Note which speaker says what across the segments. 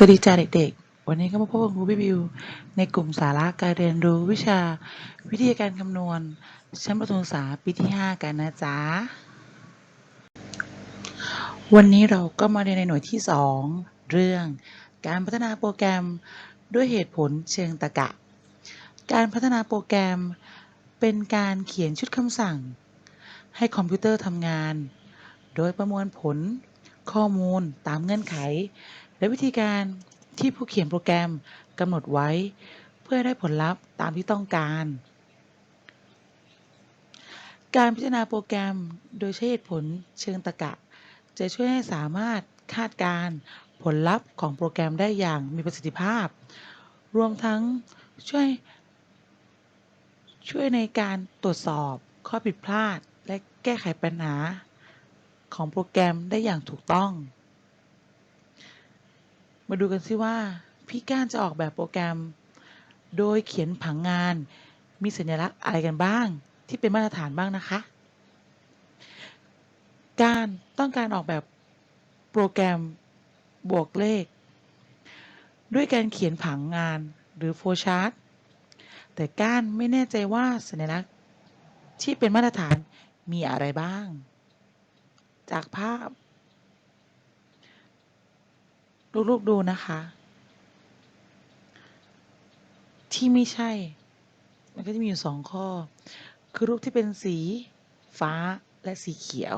Speaker 1: สวัสดีจ้าเด็กๆ วันนี้ก็มาพบกับครูพี่บิว ในกลุ่มสาระการเรียนรู้วิชาวิธีการคำนวณ ชั้นประถมศึกษาปีที่ 5 กันนะจ๊ะ วันนี้เราก็มาเรียนในหน่วยที่ 2 เรื่อง การพัฒนาโปรแกรมด้วยเหตุผลเชิงตรรกะ การพัฒนาโปรแกรมเป็นการเขียนชุดคำสั่ง ให้คอมพิวเตอร์ทำงาน โดยประมวลผลข้อมูลตามเงื่อนไข และวิธีการที่ผู้เขียนโปรแกรมกำหนดไว้ เพื่อได้ผลลัพธ์ตามที่ต้องการ การพิจารณาโปรแกรมโดยใช้เหตุผลเชิงตรรกะ จะช่วยให้สามารถคาดการผลลัพธ์ของโปรแกรมได้อย่างมีประสิทธิภาพ รวมทั้งช่วย ช่วยในการตรวจสอบข้อผิดพลาด และแก้ไขปัญหาของโปรแกรมได้อย่างถูกต้อง มาดูกันซิว่า พี่ก้านจะออกแบบโปรแกรม โดยเขียนผังงาน มีสัญลักษณ์อะไรกันบ้าง ที่เป็นมาตรฐานบ้างนะคะ การต้องการออกแบบโปรแกรมบวกเลข ด้วยการเขียนผังงานหรือโฟชาร์ตแต่ก้านไม่แน่ใจว่าสัญลักษณ์ที่เป็นมาตรฐานมีอะไรบ้าง จากภาพ ลูกๆดูนะคะ ที่ไม่ใช่ มันก็จะมีอยู่สองข้อ คือรูปที่เป็นสีฟ้าและสีเขียว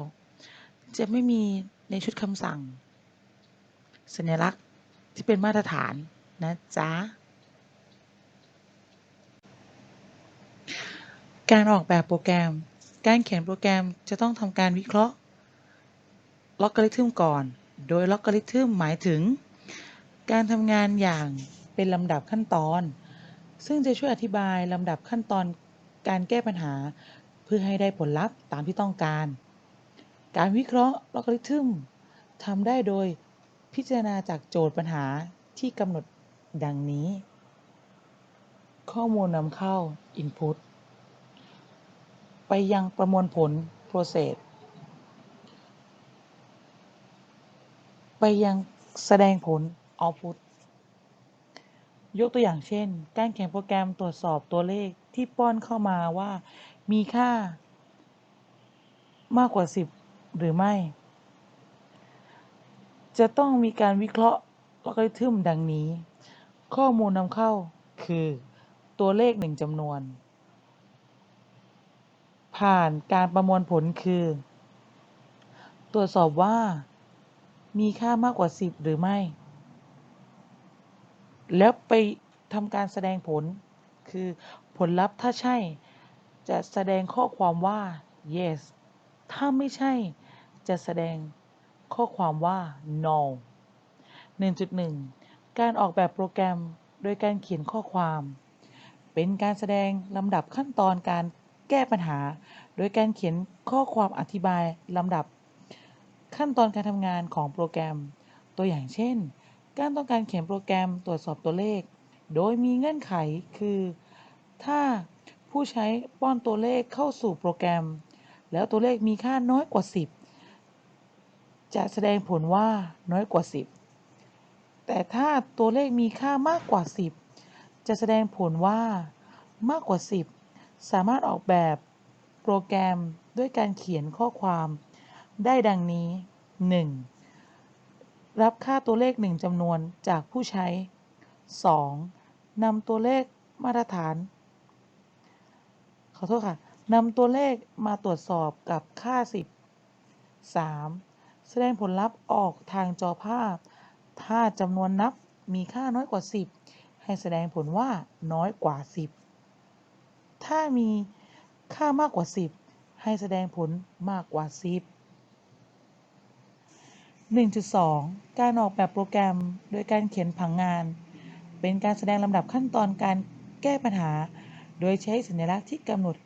Speaker 1: จะไม่มีในชุดคำสั่ง สัญลักษณ์ที่เป็นมาตรฐานนะจ๊ะการออกแบบโปรแกรม การเขียนโปรแกรมจะต้องทำการวิเคราะห์ล็อกการิทึมก่อน โดยล็อกการิทึมหมายถึง การทำงานอย่างเป็นลำดับขั้นตอน ซึ่งจะช่วยอธิบายลำดับขั้นตอนการแก้ปัญหา เพื่อให้ได้ผลลัพธ์ตามที่ต้องการ การวิเคราะห์ลอการิทึมทำได้โดยพิจารณาจากโจทย์ปัญหาที่กำหนดดังนี้ ข้อมูลนำเข้า Input ไปยังประมวลผล Process ไปยังแสดงผล Output ยกตัวอย่างเช่น การเขียนโปรแกรมตรวจสอบตัวเลขที่ป้อนเข้ามาว่ามีค่ามากกว่า 10 หรือไม่ จะต้องมีการวิเคราะห์อัลกอริทึมดังนี้ ข้อมูลนำเข้าคือตัวเลขหนึ่งจำนวน ผ่านการประมวลผลคือ ตรวจสอบว่ามีค่ามากกว่า 10 หรือไม่ แล้วไปทำการแสดงผล คือผลลัพธ์ถ้าใช่ จะแสดงข้อความว่า yes ถ้าไม่ใช่ จะแสดงข้อความว่า no 1.1 การออกแบบโปรแกรมโดยการเขียนข้อความ เป็นการแสดงลำดับขั้นตอนการแก้ปัญหา โดยการเขียนข้อความอธิบายลำดับ ขั้นตอนการทำงานของโปรแกรม ตัวอย่างเช่น การต้องการเขียนโปรแกรมตรวจสอบตัวเลข โดยมีเงื่อนไขคือ ถ้าผู้ใช้ป้อนตัวเลขเข้าสู่โปรแกรม แล้วตัวเลขมีค่าน้อยกว่า 10 จะแสดงผลว่าน้อยกว่า 10 แต่ถ้าตัวเลขมีค่ามากกว่า 10 จะแสดงผลว่ามากกว่า 10 สามารถออกแบบโปรแกรมด้วยการเขียนข้อความได้ดังนี้ 1. รับค่าตัวเลข 1จำนวนจากผู้ใช้ 2. นำตัวเลขมาตรฐาน ขอโทษค่ะนำตัวเลขมาตรวจสอบกับค่า 10 3. แสดงผลลัพธ์ออกทางจอภาพ ถ้าจำนวนนับมีค่าน้อยกว่า 10 ให้แสดงผลว่าน้อยกว่า 10 ถ้ามีค่ามากกว่า 10 ให้แสดงผลมากกว่า 10 1.2 การออกแบบโปรแกรมโดยการเขียนผังงาน เป็นการแสดงลำดับขั้นตอนการแก้ปัญหา โดยใช้สัญลักษณ์ที่กำหนด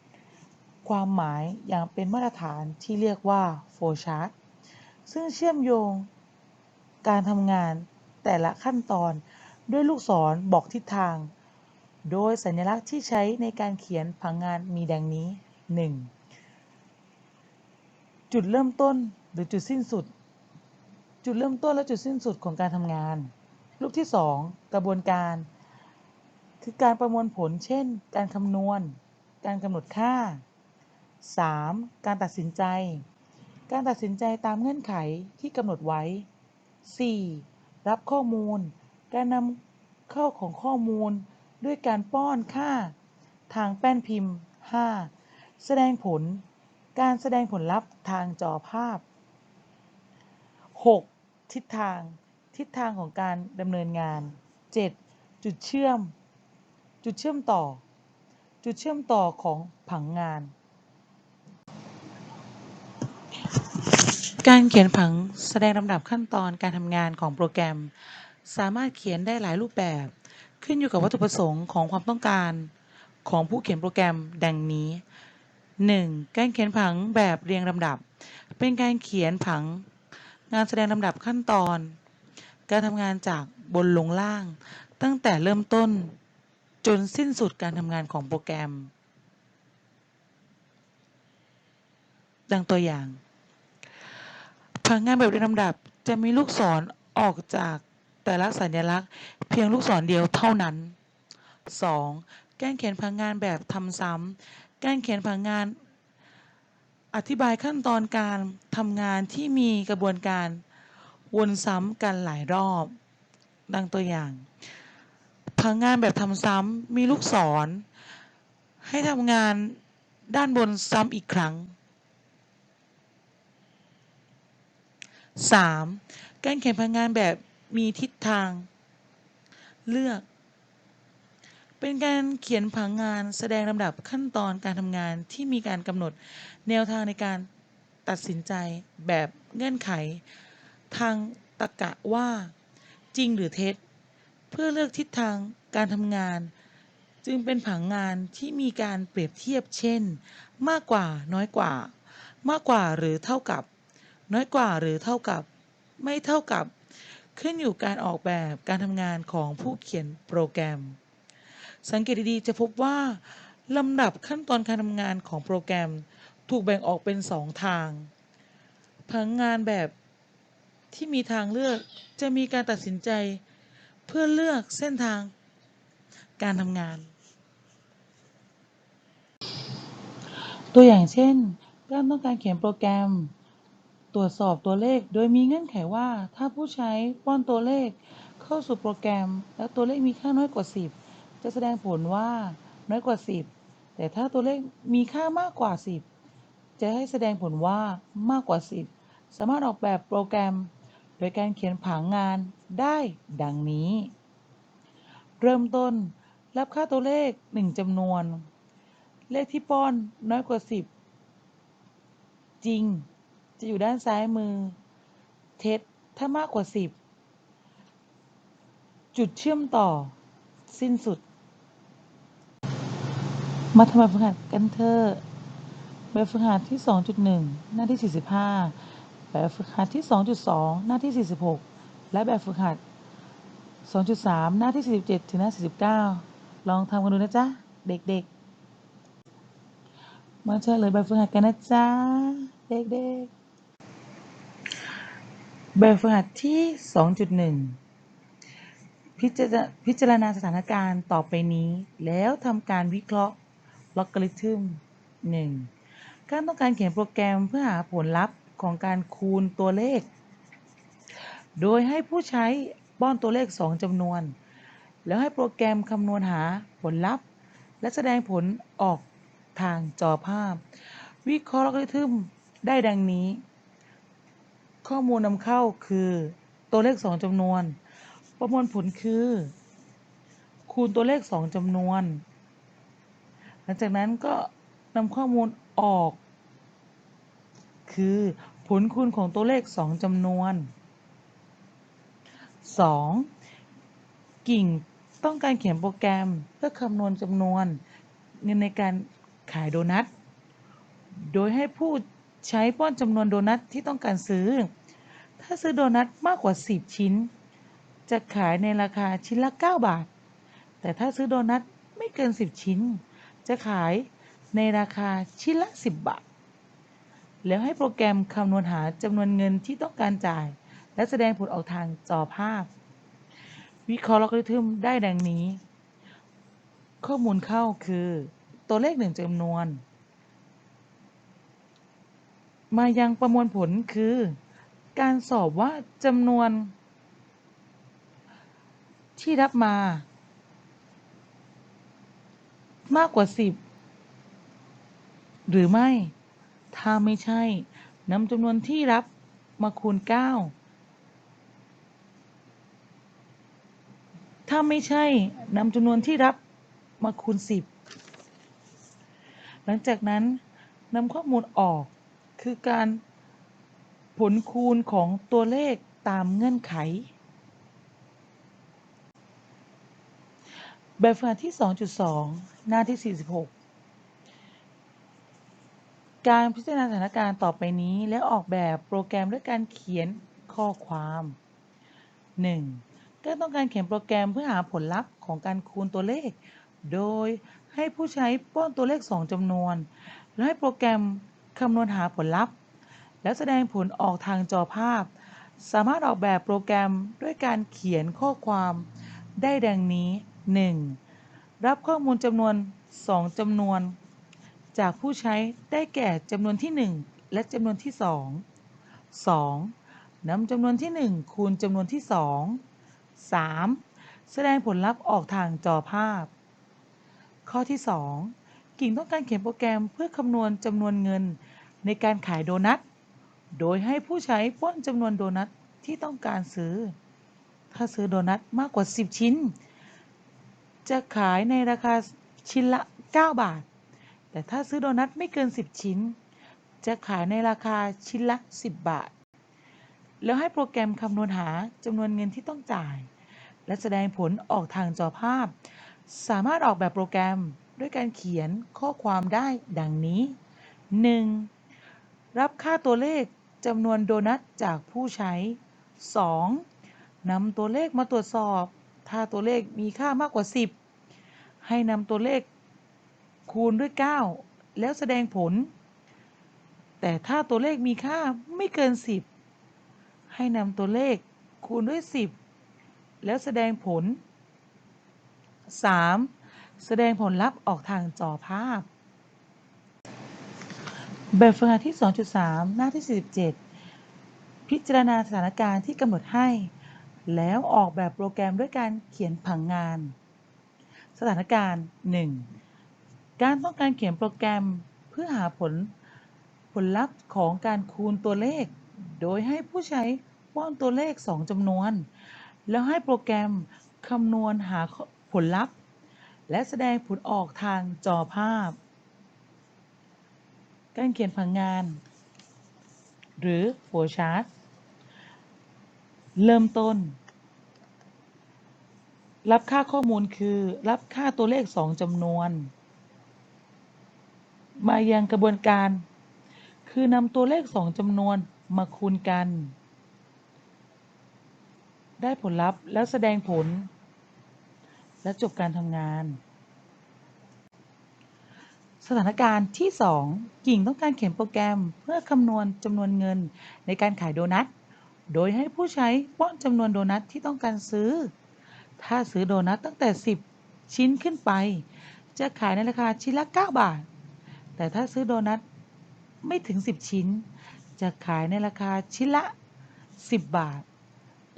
Speaker 1: ความหมายอย่างเป็นมาตรฐานที่เรียกว่า flowchart ซึ่งเชื่อมโยงการทำงานแต่ละขั้นตอนด้วยลูกศรบอกทิศทาง โดยสัญลักษณ์ที่ใช้ในการเขียนผังงานมีดังนี้ 1. จุดเริ่มต้นหรือจุดสิ้นสุด จุดเริ่มต้นและจุดสิ้นสุดของการทำงาน รูปที่ 2 กระบวนการ คือการประมวลผล เช่น การคำนวณ การกำหนดค่า 3. การตัดสินใจ การตัดสินใจตามเงื่อนไขที่กำหนดไว้ 4. รับข้อมูล การนำเข้าของข้อมูล ด้วยการป้อนค่า ทางแป้นพิมพ์ 5. แสดงผล การแสดงผลลัพธ์ทางจอภาพ 6. ทิศทาง ทิศทางของการดำเนินงาน 7. จุดเชื่อม จุดเชื่อมต่อ จุดเชื่อมต่อของผังงาน การเขียนผังแสดงลำดับขั้นตอนการทำงานของโปรแกรม สามารถเขียนได้หลายรูปแบบ ขึ้นอยู่กับวัตถุประสงค์ของความต้องการของผู้เขียนโปรแกรมดังนี้ 1. การเขียนผังแบบเรียงลำดับ เป็นการเขียนผัง งานแสดงลำดับขั้นตอน การทำงานจากบนลงล่าง ตั้งแต่เริ่มต้นจนสิ้นสุดการทำงานของโปรแกรม ดังตัวอย่างผังงานแบบเรียงลำดับจะมีลูกศรออกจากแต่ละสัญลักษณ์ เพียงลูกศรเดียวเท่านั้น 2. การเขียนผังงานแบบทำซ้ำการเขียนผังงาน อธิบายขั้นตอนการทำงานที่มีกระบวนการวนซ้ำกันหลายรอบ ดังตัวอย่างผังงานแบบทำซ้ำมีลูกศร ให้ทำงานด้านบนซ้ำอีกครั้ง 3. การเขียนผังงานแบบมีทิศทาง เลือก เป็นการเขียนผังงานแสดงลำดับขั้นตอนการทำงานที่มีการกำหนดแนวทางในการตัดสินใจแบบเงื่อนไข ทางตรรกะว่าจริงหรือเท็จ เพื่อเลือกทิศทางการทำงาน จึงเป็นผังงานที่มีการเปรียบเทียบเช่น มากกว่าน้อยกว่า มากกว่าหรือเท่ากับ น้อยกว่าหรือเท่ากับ ไม่เท่ากับ ขึ้นอยู่การออกแบบการทำงานของผู้เขียนโปรแกรม สังเกตดีๆจะพบว่าลำดับขั้นตอนการทำงานของโปรแกรมถูกแบ่งออกเป็นสองทางผังงานแบบที่มีทางเลือกจะมีการตัดสินใจเพื่อเลือกเส้นทางการทำงาน ตัวอย่างเช่น การต้องการเขียนโปรแกรม ตรวจสอบตัวเลขโดยมีเงื่อนไขว่าถ้าผู้ใช้ป้อนตัวเลขเข้าสู่โปรแกรม แล้วตัวเลขมีค่าน้อยกว่า 10 จะแสดงผลว่าน้อยกว่า 10 แต่ถ้าตัวเลขมีค่ามากกว่า 10 จะให้แสดงผลว่ามากกว่า 10 สามารถออกแบบโปรแกรม โดยการเขียนผังงานได้ดังนี้ เริ่มต้นรับค่าตัวเลข 1จำนวน เลขที่ป้อนน้อยกว่า 10 จริง จะอยู่ด้านซ้ายมือ เท็จถ้ามากกว่า 10 จุดเชื่อมต่อ สิ้นสุด มาทำแบบฝึกหัดกันเถอะแบบฝึกหัดที่ 2.1 หน้าที่ 45 แบบฝึกหัดที่ 2.2 หน้าที่ 46 และแบบฝึกหัด 2.3 หน้าที่ 47 ถึงหน้า 49 ลองทำกันดูนะจ๊ะ เด็กๆ มาเฉลยแบบฝึกหัดกันนะจ๊ะ เด็กๆ แบบฝึกหัดที่ 2.1พิจารณาพิจารณาสถานการณ์ต่อไปนี้ แล้วทำการวิเคราะห์ ลอกริทึม 1. การต้องการเขียนโปรแกรมเพื่อหาผลลัพธ์ของการคูณตัวเลข โดยให้ผู้ใช้ป้อนตัวเลข 2จำนวน แล้วให้โปรแกรมคำนวณหาผลลัพธ์ และแสดงผลออกทางจอภาพ วิเคราะห์ลอกริทึมได้ดังนี้ ข้อมูลนำเข้าคือตัวเลข 2จำนวน ประมวลผลคือ คูณตัวเลข 2จำนวน หลังจากนั้นก็นำข้อมูลออก คือผลคูณของตัวเลข 2จำนวน 2. กิ่งต้องการเขียนโปรแกรมเพื่อคำนวณจำนวนเงินในการขายโดนัท โดยให้ผู้ใช้ป้อนจำนวนโดนัทที่ต้องการซื้อ ถ้าซื้อโดนัทมากกว่า 10 ชิ้น จะขายในราคาชิ้นละ 9 บาท แต่ถ้าซื้อโดนัทไม่เกิน 10 ชิ้น จะขายในราคาชิ้นละ 10 บาท แล้วให้โปรแกรมคำนวณหาจำนวนเงินที่ต้องการจ่าย และแสดงผลออกทางจอภาพ วิเคราะห์ลอริทึมได้ดังนี้ ข้อมูลเข้าคือ ตัวเลขหนึ่งจำนวน มายังประมวลผลคือ การสอบว่าจำนวนที่รับมา มากกว่า10หรือไม่ ถ้าไม่ใช่นำจำนวนที่รับมาคูณ 9 ถ้าไม่ใช่นำจำนวนที่รับมาคูณ 10 หลังจากนั้นนำข้อมูลออกคือการผลคูณของตัวเลขตามเงื่อนไข แบบฝึกหัดที่ 2.2 หน้าที่ 46 การพิจารณาสถานการณ์ต่อไปนี้และออกแบบโปรแกรมด้วยการเขียนข้อความ 1. การต้องการเขียนโปรแกรมเพื่อหาผลลัพธ์ของการคูณตัวเลข โดยให้ผู้ใช้ป้อนตัวเลข 2จำนวน แล้วให้โปรแกรมคำนวณหาผลลัพธ์ และแสดงผลออกทางจอภาพ สามารถออกแบบโปรแกรมด้วยการเขียนข้อความได้ดังนี้ 1. รับข้อมูลจำนวน 2จำนวน จากผู้ใช้ได้แก่จำนวนที่ 1 และจำนวนที่ 2 2. นำจำนวนที่ 1 คูณจำนวนที่ 2 3. แสดงผลลัพธ์ออกทางจอภาพ ข้อที่ 2 กิ่งต้องการเขียนโปรแกรมเพื่อคำนวณจำนวนเงินในการขายโดนัท โดยให้ผู้ใช้ป้อนจำนวนโดนัทที่ต้องการซื้อ ถ้าซื้อโดนัทมากกว่า 10 ชิ้น จะขายในราคาชิ้นละ 9 บาท แต่ถ้าซื้อโดนัทไม่เกิน 10 ชิ้น จะขายในราคาชิ้นละ 10 บาท แล้วให้โปรแกรมคำนวณหาจำนวนเงินที่ต้องจ่าย และแสดงผลออกทางจอภาพ สามารถออกแบบโปรแกรมด้วยการเขียนข้อความได้ดังนี้ 1. รับค่าตัวเลขจำนวนโดนัทจากผู้ใช้ 2. นำตัวเลขมาตรวจสอบ ถ้าตัวเลขมีค่ามากกว่า 10 ให้นำตัวเลขคูณด้วย 9 แล้วแสดงผล แต่ถ้าตัวเลขมีค่าไม่เกิน 10 ให้นำตัวเลขคูณด้วย 10 แล้วแสดงผล 3. แสดงผลลัพธ์ออกทางจอภาพ แบบฝึกหัดที่ 2.3 หน้าที่ 47 พิจารณาสถานการณ์ที่กำหนดให้ แล้วออกแบบโปรแกรมด้วยการเขียนผังงาน สถานการณ์ 1. การต้องการเขียนโปรแกรมเพื่อหาผลผลลัพธ์ของการคูณตัวเลข โดยให้ผู้ใช้ป้อนตัวเลข 2จำนวน แล้วให้โปรแกรมคำนวณหาผลลัพธ์ และแสดงผลออกทางจอภาพ การเขียนผังงาน หรือ flowchart เริ่มต้น รับค่าข้อมูลคือ รับค่าตัวเลข2จำนวน มายังกระบวนการ คือนำตัวเลข2จำนวนมาคูณกัน ได้ผลลัพธ์แล้วแสดงผล และจบการทำงาน สถานการณ์ที่ 2 กิ่งต้องการเขียนโปรแกรมเพื่อคำนวณจำนวนเงินในการขายโดนัท โดยให้ผู้ใช้ป้อนจำนวนโดนัทที่ต้องการซื้อ ถ้าซื้อโดนัทตั้งแต่ 10 ชิ้นขึ้นไป จะขายในราคาชิ้นละ 9 บาท แต่ถ้าซื้อโดนัทไม่ถึง 10 ชิ้น จะขายในราคาชิ้นละ 10 บาท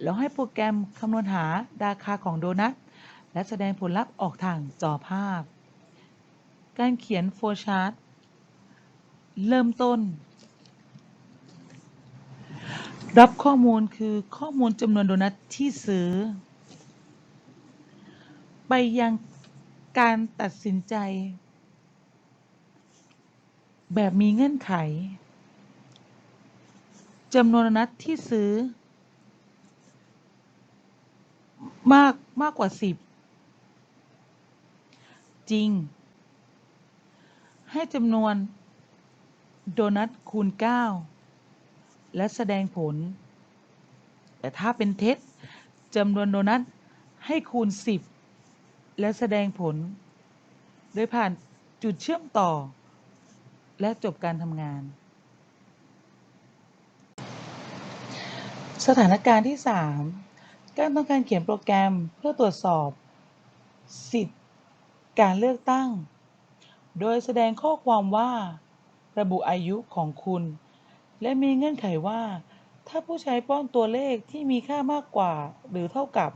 Speaker 1: แล้วให้โปรแกรมคำนวณหาราคาของโดนัทและแสดงผลลัพธ์ออกทางจอภาพ การเขียนโฟชาร์ตเริ่มต้น รับข้อมูลคือข้อมูลจำนวนโดนัทที่ซื้อ ไปยังการตัดสินใจ แบบมีเงื่อนไขจำนวนโดนัทที่ซื้อ มากมากกว่า10จริง ให้จำนวนโดนัทคูณ9 และแสดงผล แต่ถ้าเป็นเท็จจำนวนโดนัทให้คูณ 10 และแสดงผล โดยผ่านจุดเชื่อมต่อ และจบการทำงาน สถานการณ์ที่ 3 การต้องการเขียนโปรแกรมเพื่อตรวจสอบ สิทธิ์ การเลือกตั้ง โดยแสดงข้อความว่า ระบุอายุของคุณ และมีเงื่อนไขว่า ถ้าผู้ใช้ป้อนตัวเลขที่มีค่ามากกว่าหรือเท่ากับ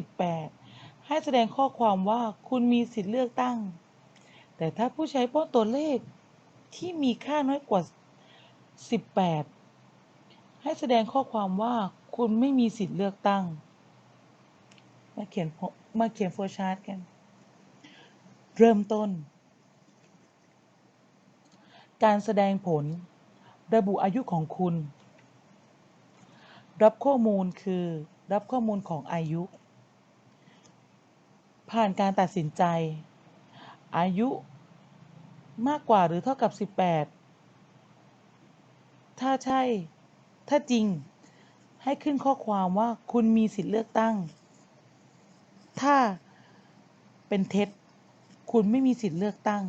Speaker 1: 18 ให้แสดงข้อความว่าคุณมีสิทธิ์เลือกตั้ง แต่ถ้าผู้ใช้ป้อนตัวเลขที่มีค่าน้อยกว่า 18 ให้แสดงข้อความว่าคุณไม่มีสิทธิ์เลือกตั้ง มาเขียนมาเขียนโฟล์ชาร์ตกัน เริ่มต้น การแสดงผล ระบุอายุของคุณ รับข้อมูลคือรับข้อมูลของอายุ ผ่านการตัดสินใจ อายุมากกว่าหรือเท่ากับ 18 ถ้าใช่ ถ้าจริง ให้ขึ้นข้อความว่าคุณมีสิทธิ์เลือกตั้ง ถ้าเป็นเท็จ คุณไม่มีสิทธิ์เลือกตั้ง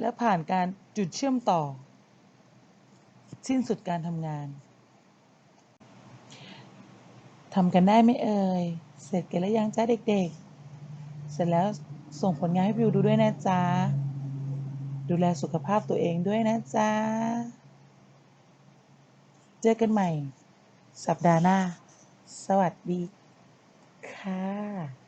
Speaker 1: และผ่านการจุดเชื่อมต่อ สิ้นสุดการทำงานทำกันได้ไหมเอ่ย เสร็จกันแล้วยังจ้าเด็กๆ เสร็จแล้วส่งผลงานให้วิวดูด้วยนะจ๊ะ ดูแลสุขภาพตัวเองด้วยนะจ๊ะ เจอกันใหม่ สัปดาห์หน้า สวัสดีค่ะ